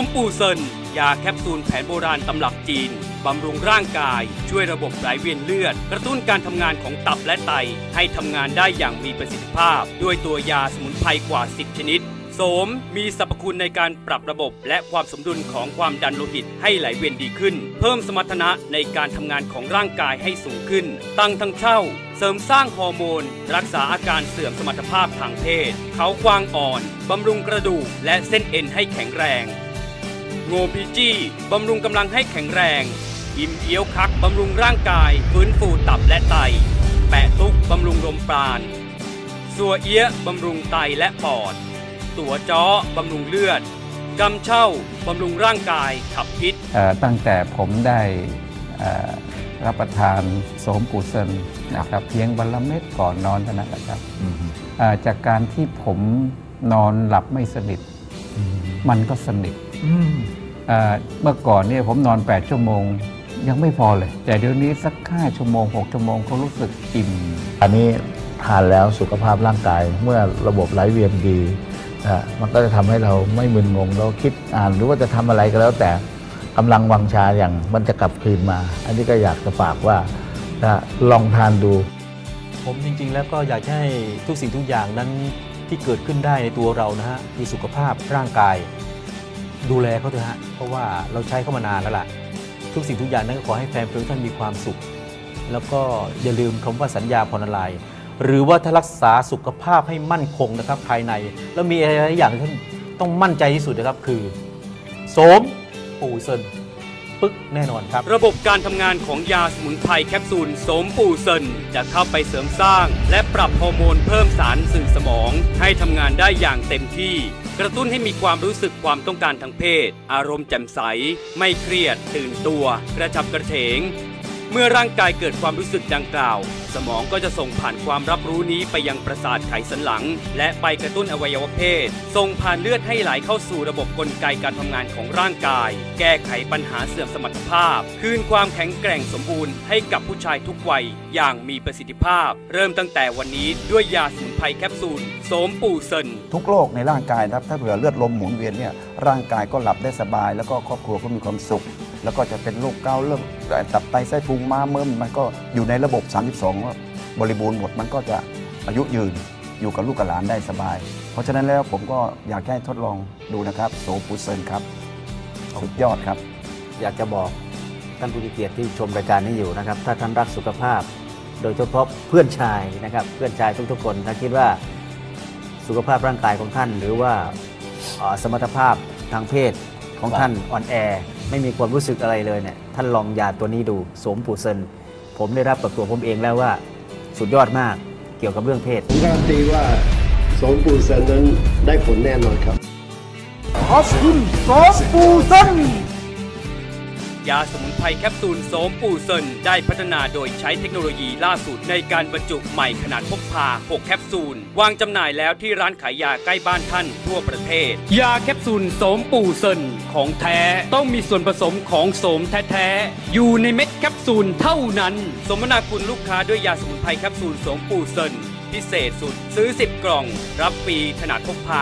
มปูเซิน ยาแคปซูลแผนโบราณตำรับจีน บำรุงร่างกาย ช่วยระบบไหลเวียนเลือด กระตุ้นการทำงานของตับและไต ให้ทำงานได้อย่างมีประสิทธิภาพ ด้วยตัวยาสมุนไพรกว่า 10 ชนิดโสมมีสรรพคุณในการปรับระบบและความสมดุลของความดันโลหิตให้ไหลเวียนดีขึ้น เพิ่มสมรรถนะในการทำงานของร่างกายให้สูงขึ้น ตั้งทั้งเช่า เสริมสร้างฮอร์โมน รักษาอาการเสื่อมสมรรถภาพทางเพศ เขากวางอ่อน บำรุงกระดูกและเส้นเอ็นให้แข็งแรง โงพีจี้บำรุงกำลังให้แข็งแรง อิมเอียวคักบำรุงร่างกาย ฟื้นฟูตับและไต แปะตุกบำรุงลมปราณสัวเอี้ยะบำรุงไตและปอด ตัวจ้อบำรุงเลือดกำเช่าบำรุงร่างกายขับพิษเอ่อตั้งแต่ผมได้เอ่อรับประทานโสมปูเซนนะครับเพียงวันละเม็ดก่อนนอนเท่านั้นแหละครับเอ่อจากการที่ผมนอนหลับไม่สนิท มันก็สนิท เอ่อเมื่อก่อนเนี่ยผมนอน 8 ชั่วโมงยังไม่พอเลย แต่เดี๋ยวนี้สัก 5 ชั่วโมง 6 ชั่วโมงก็รู้สึกอิ่ม อันนี้ทานแล้วสุขภาพร่างกายเมื่อระบบไหลเวียนดีอะมันก็จะทำให้เราไม่มึนงงเราคิดอ่านหรือว่าจะทำอะไรก็แล้วแต่กำลังวังชาอย่างมันจะกลับคืนมา อันนี้ก็อยากจะฝากว่าถ้าลองทานดู ผมจริงๆ แล้วก็อยากจะให้ทุกสิ่งทุกอย่างนั้นที่เกิดขึ้นได้ในตัวเรานะฮะคือสุขภาพร่างกาย ดูแลเขาเถอะฮะเพราะว่าเราใช้เขามานานแล้วล่ะ ทุกสิ่งทุกอย่างนั้นก็ขอให้แฟนเพลงท่านมีความสุข แล้วก็อย่าลืมคำว่าสัญญาพรนลายหรือว่าถ้ารักษาสุขภาพให้มั่นคงนะครับ ภายใน แล้วมีอะไรหลายอย่างที่ท่านต้องมั่นใจที่สุดนะครับคือโสมปูเซินปึ๊กแน่นอนครับ ระบบการทำงานของยาสมุนไพรแคปซูลโสมปูเซินจะเข้าไปเสริมสร้าง และปรับฮอร์โมนเพิ่มสารสื่อสมอง ให้ทำงานได้อย่างเต็มที่ กระตุ้นให้มีความรู้สึกความต้องการทางเพศ อารมณ์แจ่มใส ไม่เครียด ตื่นตัว กระฉับกระเฉง เมื่อร่างกายเกิดความรู้สึกดังกล่าว สมองก็จะส่งผ่านความรับรู้นี้ไปยังประสาทไขสันหลัง และไปกระตุ้นอวัยวะเพศ ส่งผ่านเลือดให้ไหลเข้าสู่ระบบกลไกการทำงานของร่างกาย แก้ไขปัญหาเสื่อมสมรรถภาพ คืนความแข็งแกร่งสมบูรณ์ให้กับผู้ชายทุกวัยอย่างมีประสิทธิภาพ เริ่มตั้งแต่วันนี้ด้วยยาสมุนไพรแคปซูลโสมปูเซนทุกโรคในร่างกายนะครับถ้าเผื่อเลือดลมหมุนเวียนเนี่ยร่างกายก็หลับได้สบาย แล้วก็ครอบครัวก็มีความสุข แล้วก็จะเป็นโรคเกาต์เริ่มตับไตไส้พุงม้าเมิ่มมันก็อยู่ในระบบ 32ว่าบริบูรณ์หมดมันก็จะอายุยืนอยู่กับลูกกับหลานได้สบาย เพราะฉะนั้นแล้วผมก็อยากให้ทดลองดูนะครับโซฟูเซนครับสุดยอดครับ อยากจะบอกท่านผู้มีเกียรติที่ชมรายการนี้อยู่นะครับ ถ้าท่านรักสุขภาพ โดยเฉพาะเพื่อนชายนะครับ เพื่อนชายทุกๆคนถ้าคิดว่าสุขภาพร่างกายของท่าน หรือว่าเอ่อสมรรถภาพทางเพศของท่านอ่อนแอ ไม่มีความรู้สึกอะไรเลยเนี่ยท่านลองยาตัวนี้ดูโสมปูเซนผมได้รับกับตัวผมเองแล้วว่าสุดยอดมากเกี่ยวกับเรื่องเพศผมการันตีว่าโสมปูเซนนั้นได้ผลแน่นอนครับ ยาสมุนไพรแคปซูลโสมปูเซินได้พัฒนาโดยใช้เทคโนโลยีล่าสุดในการบรรจุใหม่ขนาดพกพา 6 แคปซูล วางจำหน่ายแล้วที่ร้านขายยาใกล้บ้านท่านทั่วประเทศ ยาแคปซูลโสมปูเซินของแท้ต้องมีส่วนผสมของโสมแท้ๆ อยู่ในเม็ดแคปซูลเท่านั้น สมนาคุณลูกค้าด้วยยาสมุนไพรแคปซูลโสมปูเซินพิเศษสุดซื้อ 10 กล่อง รับฟรีขนาดพกพา